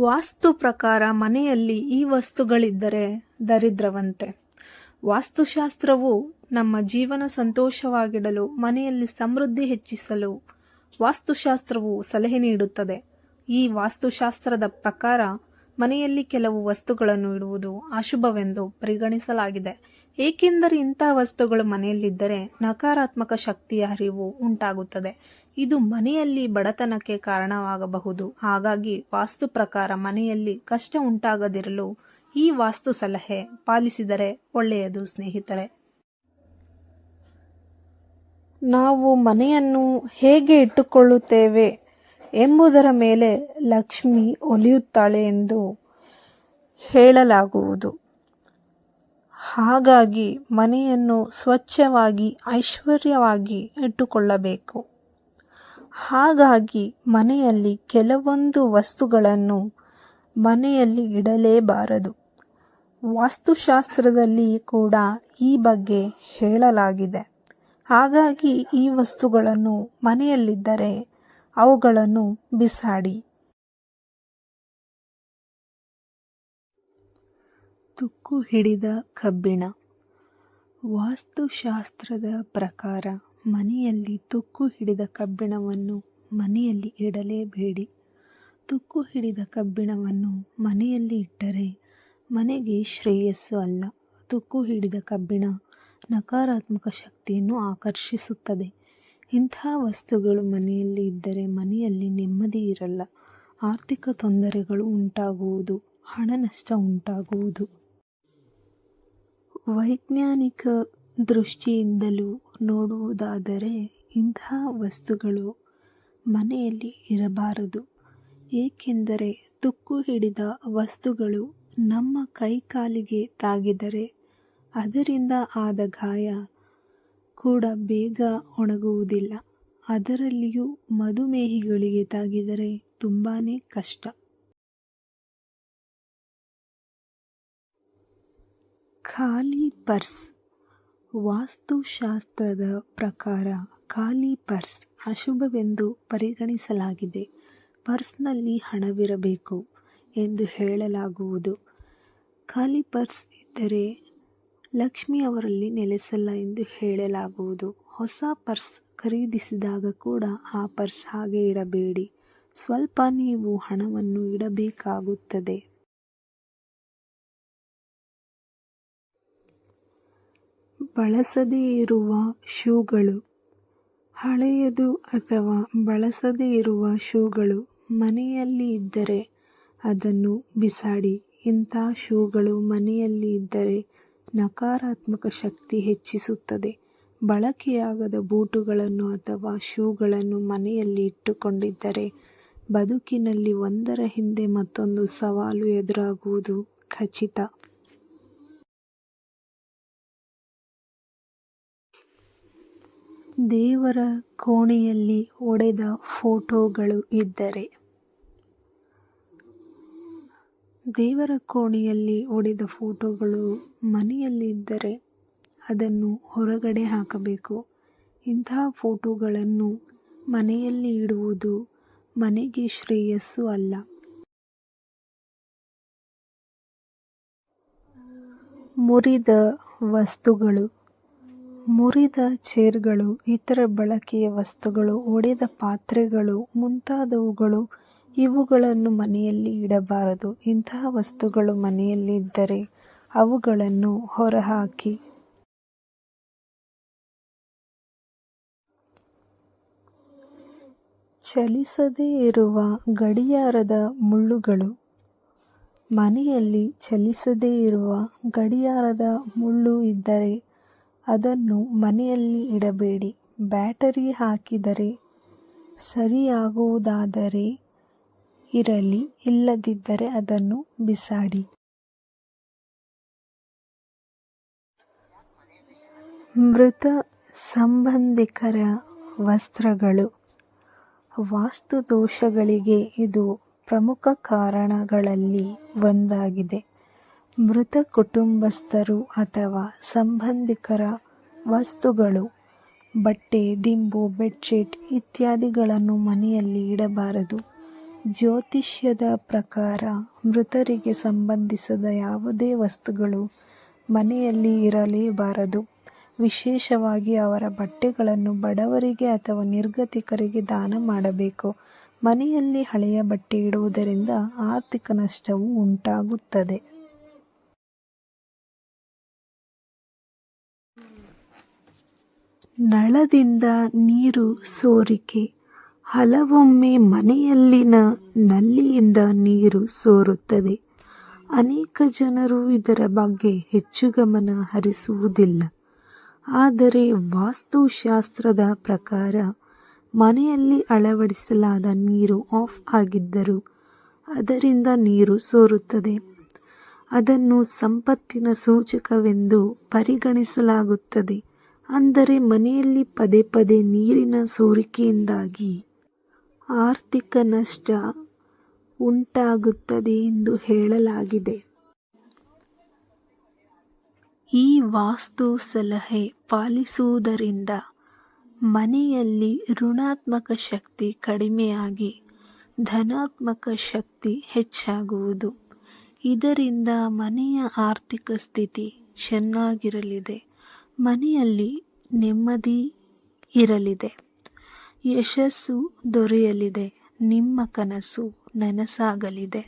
ವಾಸ್ತು ಪ್ರಕಾರ ಮನೆಯಲ್ಲಿ ಈ ವಸ್ತುಗಳಿದ್ದರೆ ದರಿದ್ರವಂತೆ. ವಾಸ್ತುಶಾಸ್ತ್ರವು ನಮ್ಮ ಜೀವನ ಸಂತೋಷವಾಗಿಡಲು, ಮನೆಯಲ್ಲಿ ಸಮೃದ್ಧಿ ಹೆಚ್ಚಿಸಲು ವಾಸ್ತುಶಾಸ್ತ್ರವು ಸಲಹೆ ನೀಡುತ್ತದೆ. ಈ ವಾಸ್ತುಶಾಸ್ತ್ರದ ಪ್ರಕಾರ ಮನೆಯಲ್ಲಿ ಕೆಲವು ವಸ್ತುಗಳನ್ನು ಇಡುವುದು ಅಶುಭವೆಂದು ಪರಿಗಣಿಸಲಾಗಿದೆ. ಏಕೆಂದರೆ ಇಂತಹ ವಸ್ತುಗಳು ಮನೆಯಲ್ಲಿದ್ದರೆ ನಕಾರಾತ್ಮಕ ಶಕ್ತಿಯ ಹರಿವು ಉಂಟಾಗುತ್ತದೆ. ಇದು ಮನೆಯಲ್ಲಿ ಬಡತನಕ್ಕೆ ಕಾರಣವಾಗಬಹುದು. ಹಾಗಾಗಿ ವಾಸ್ತು ಪ್ರಕಾರ ಮನೆಯಲ್ಲಿ ಕಷ್ಟ ಉಂಟಾಗದಿರಲು ಈ ವಾಸ್ತು ಸಲಹೆ ಪಾಲಿಸಿದರೆ ಒಳ್ಳೆಯದು, ಸ್ನೇಹಿತರೆ. ನಾವು ಮನೆಯನ್ನು ಹೇಗೆ ಇಟ್ಟುಕೊಳ್ಳುತ್ತೇವೆ? ಎಂಬುದರ ಮೇಲೆ ಲಕ್ಷ್ಮಿ ಒಲಿಯುತ್ತಾಳೆ ಎಂದು ಹೇಳಲಾಗುವುದು. ಹಾಗಾಗಿ ಮನೆಯನ್ನು ಸ್ವಚ್ಛವಾಗಿ, ಐಶ್ವರ್ಯವಾಗಿ ಇಟ್ಟುಕೊಳ್ಳಬೇಕು. ಹಾಗಾಗಿ ಮನೆಯಲ್ಲಿ ಕೆಲವೊಂದು ವಸ್ತುಗಳನ್ನು ಮನೆಯಲ್ಲಿ ಇಡಲೇಬಾರದು. ವಾಸ್ತುಶಾಸ್ತ್ರದಲ್ಲಿ ಕೂಡ ಈ ಬಗ್ಗೆ ಹೇಳಲಾಗಿದೆ. ಹಾಗಾಗಿ ಈ ವಸ್ತುಗಳನ್ನು ಮನೆಯಲ್ಲಿದ್ದರೆ ಅವುಗಳನ್ನು ಬಿಸಾಡಿ. ತುಕ್ಕು ಹಿಡಿದ ಕಬ್ಬಿಣ. ವಾಸ್ತುಶಾಸ್ತ್ರದ ಪ್ರಕಾರ ಮನೆಯಲ್ಲಿ ತುಕ್ಕು ಹಿಡಿದ ಕಬ್ಬಿಣವನ್ನು ಮನೆಯಲ್ಲಿ ಇಡಲೇಬೇಡಿ. ತುಕ್ಕು ಹಿಡಿದ ಕಬ್ಬಿಣವನ್ನು ಮನೆಯಲ್ಲಿ ಇಟ್ಟರೆ ಮನೆಗೆ ಶ್ರೇಯಸ್ಸು ಅಲ್ಲ. ತುಕ್ಕು ಹಿಡಿದ ಕಬ್ಬಿಣ ನಕಾರಾತ್ಮಕ ಶಕ್ತಿಯನ್ನು ಆಕರ್ಷಿಸುತ್ತದೆ. ಇಂತಹ ವಸ್ತುಗಳು ಮನೆಯಲ್ಲಿ ಇದ್ದರೆ ಮನೆಯಲ್ಲಿ ನೆಮ್ಮದಿ ಇರಲ್ಲ. ಆರ್ಥಿಕ ತೊಂದರೆಗಳು ಉಂಟಾಗುವುದು, ಹಣ ನಷ್ಟ ಉಂಟಾಗುವುದು. ವೈಜ್ಞಾನಿಕ ದೃಷ್ಟಿಯಿಂದಲೂ ನೋಡುವುದಾದರೆ ಇಂತಹ ವಸ್ತುಗಳು ಮನೆಯಲ್ಲಿ ಇರಬಾರದು. ಏಕೆಂದರೆ ತುಕ್ಕು ಹಿಡಿದ ವಸ್ತುಗಳು ನಮ್ಮ ಕೈಕಾಲಿಗೆ ತಾಗಿದರೆ ಅದರಿಂದ ಆದ ಗಾಯ ಕೂಡ ಬೇಗ ಒಣಗುವುದಿಲ್ಲ. ಅದರಲ್ಲಿಯೂ ಮಧುಮೇಹಿಗಳಿಗೆ ತಾಗಿದರೆ ತುಂಬಾ ಕಷ್ಟ. ಖಾಲಿ ಪರ್ಸ್. ವಾಸ್ತುಶಾಸ್ತ್ರದ ಪ್ರಕಾರ ಖಾಲಿ ಪರ್ಸ್ ಅಶುಭವೆಂದು ಪರಿಗಣಿಸಲಾಗಿದೆ. ಪರ್ಸ್ನಲ್ಲಿ ಹಣವಿರಬೇಕು ಎಂದು ಹೇಳಲಾಗುವುದು. ಖಾಲಿ ಪರ್ಸ್ ಇದ್ದರೆ ಲಕ್ಷ್ಮಿ ಅವರಲ್ಲಿ ನೆಲೆಸಲ್ಲ ಎಂದು ಹೇಳಲಾಗುವುದು. ಹೊಸ ಪರ್ಸ್ ಖರೀದಿಸಿದಾಗ ಕೂಡ ಆ ಪರ್ಸ್ ಹಾಗೆ ಇಡಬೇಡಿ. ಸ್ವಲ್ಪ ನೀವು ಹಣವನ್ನು ಇಡಬೇಕಾಗುತ್ತದೆ. ಬಳಸದೇ ಇರುವ ಶೂಗಳು. ಹಳೆಯದು ಅಥವಾ ಬಳಸದೇ ಇರುವ ಶೂಗಳು ಮನೆಯಲ್ಲಿ ಇದ್ದರೆ ಅದನ್ನು ಬಿಸಾಡಿ. ಇಂಥ ಶೂಗಳು ಮನೆಯಲ್ಲಿ ಇದ್ದರೆ ನಕಾರಾತ್ಮಕ ಶಕ್ತಿ ಹೆಚ್ಚಿಸುತ್ತದೆ. ಬಳಕೆಯಾಗದ ಬೂಟುಗಳನ್ನು ಅಥವಾ ಶೂಗಳನ್ನು ಮನೆಯಲ್ಲಿ ಇಟ್ಟುಕೊಂಡಿದ್ದರೆ ಬದುಕಿನಲ್ಲಿ ಒಂದರ ಹಿಂದೆ ಮತ್ತೊಂದು ಸವಾಲು ಎದುರಾಗುವುದು ಖಚಿತ. ದೇವರ ಕೋಣೆಯಲ್ಲಿ ಒಡೆದ ಫೋಟೋಗಳು ಇದ್ದರೆ ದೇವರ ಕೋಣೆಯಲ್ಲಿ ಒಡೆದ ಫೋಟೋಗಳು ಮನೆಯಲ್ಲಿದ್ದರೆ ಅದನ್ನು ಹೊರಗಡೆ ಹಾಕಬೇಕು. ಇಂತಹ ಫೋಟೋಗಳನ್ನು ಮನೆಯಲ್ಲಿ ಇಡುವುದು ಮನೆಗೆ ಶ್ರೇಯಸ್ಸು ಅಲ್ಲ. ಮುರಿದ ವಸ್ತುಗಳು, ಮುರಿದ ಚೇರ್ಗಳು, ಇತರ ಬಳಕೆಯ ವಸ್ತುಗಳು, ಒಡೆದ ಪಾತ್ರೆಗಳು, ಮುಂತಾದವುಗಳು ಇವುಗಳನ್ನು ಮನೆಯಲ್ಲಿ ಇಡಬಾರದು. ಇಂತಹ ವಸ್ತುಗಳು ಮನೆಯಲ್ಲಿದ್ದರೆ ಅವುಗಳನ್ನು ಹೊರಹಾಕಿ. ಚಲಿಸದೇ ಇರುವ ಗಡಿಯಾರದ ಮುಳ್ಳುಗಳು. ಮನೆಯಲ್ಲಿ ಚಲಿಸದೇ ಇರುವ ಗಡಿಯಾರದ ಮುಳ್ಳು ಇದ್ದರೆ ಅದನ್ನು ಮನೆಯಲ್ಲಿ ಇಡಬೇಡಿ. ಬ್ಯಾಟರಿ ಹಾಕಿದರೆ ಸರಿಯಾಗುವುದಾದರೆ ಇರಲಿ, ಇಲ್ಲದಿದ್ದರೆ ಅದನ್ನು ಬಿಸಾಡಿ. ಮೃತ ಸಂಬಂಧಿಕರ ವಸ್ತ್ರಗಳು. ವಾಸ್ತು ದೋಷಗಳಿಗೆ ಇದು ಪ್ರಮುಖ ಕಾರಣಗಳಲ್ಲಿ ಒಂದಾಗಿದೆ. ಮೃತ ಕುಟುಂಬಸ್ಥರು ಅಥವಾ ಸಂಬಂಧಿಕರ ವಸ್ತುಗಳು, ಬಟ್ಟೆ, ದಿಂಬು, ಬೆಡ್ಶೀಟ್ ಇತ್ಯಾದಿಗಳನ್ನು ಮನೆಯಲ್ಲಿ ಇಡಬಾರದು. ಜ್ಯೋತಿಷ್ಯದ ಪ್ರಕಾರ ಮೃತರಿಗೆ ಸಂಬಂಧಿಸಿದ ಯಾವುದೇ ವಸ್ತುಗಳು ಮನೆಯಲ್ಲಿ ಇರಲೇಬಾರದು. ವಿಶೇಷವಾಗಿ ಅವರ ಬಟ್ಟೆಗಳನ್ನು ಬಡವರಿಗೆ ಅಥವಾ ನಿರ್ಗತಿಕರಿಗೆ ದಾನ ಮಾಡಬೇಕು. ಮನೆಯಲ್ಲಿ ಹಳೆಯ ಬಟ್ಟೆ ಇಡುವುದರಿಂದ ಆರ್ಥಿಕ ನಷ್ಟವು ಉಂಟಾಗುತ್ತದೆ. ನಳದಿಂದ ನೀರು ಸೋರಿಕೆ. ಹಲವೊಮ್ಮೆ ಮನೆಯಲ್ಲಿನ ನಲ್ಲಿಯಿಂದ ನೀರು ಸೋರುತ್ತದೆ. ಅನೇಕ ಜನರು ಇದರ ಬಗ್ಗೆ ಹೆಚ್ಚು ಗಮನ ಹರಿಸುವುದಿಲ್ಲ. ಆದರೆ ವಾಸ್ತುಶಾಸ್ತ್ರದ ಪ್ರಕಾರ ಮನೆಯಲ್ಲಿ ಅಳವಡಿಸಲಾದ ನೀರು ಆಫ್ ಆಗಿದ್ದರೂ ಅದರಿಂದ ನೀರು ಸೋರುತ್ತದೆ. ಅದನ್ನು ಸಂಪತ್ತಿನ ಸೂಚಕವೆಂದು ಪರಿಗಣಿಸಲಾಗುತ್ತದೆ. ಅಂದರೆ ಮನೆಯಲ್ಲಿ ಪದೇ ಪದೇ ನೀರಿನ ಸೋರಿಕೆಯಿಂದಾಗಿ ಆರ್ಥಿಕ ನಷ್ಟ ಉಂಟಾಗುತ್ತದೆ ಎಂದು ಹೇಳಲಾಗಿದೆ. ಈ ವಾಸ್ತು ಸಲಹೆ ಪಾಲಿಸುವುದರಿಂದ ಮನೆಯಲ್ಲಿ ಋಣಾತ್ಮಕ ಶಕ್ತಿ ಕಡಿಮೆಯಾಗಿ ಧನಾತ್ಮಕ ಶಕ್ತಿ ಹೆಚ್ಚಾಗುವುದು. ಇದರಿಂದ ಮನೆಯ ಆರ್ಥಿಕ ಸ್ಥಿತಿ ಚೆನ್ನಾಗಿರಲಿದೆ. ಮನೆಯಲ್ಲಿ ನೆಮ್ಮದಿ ಇರಲಿದೆ. ಯಶಸ್ಸು ದೊರೆಯಲಿದೆ. ನಿಮ್ಮ ಕನಸು ನನಸಾಗಲಿದೆ.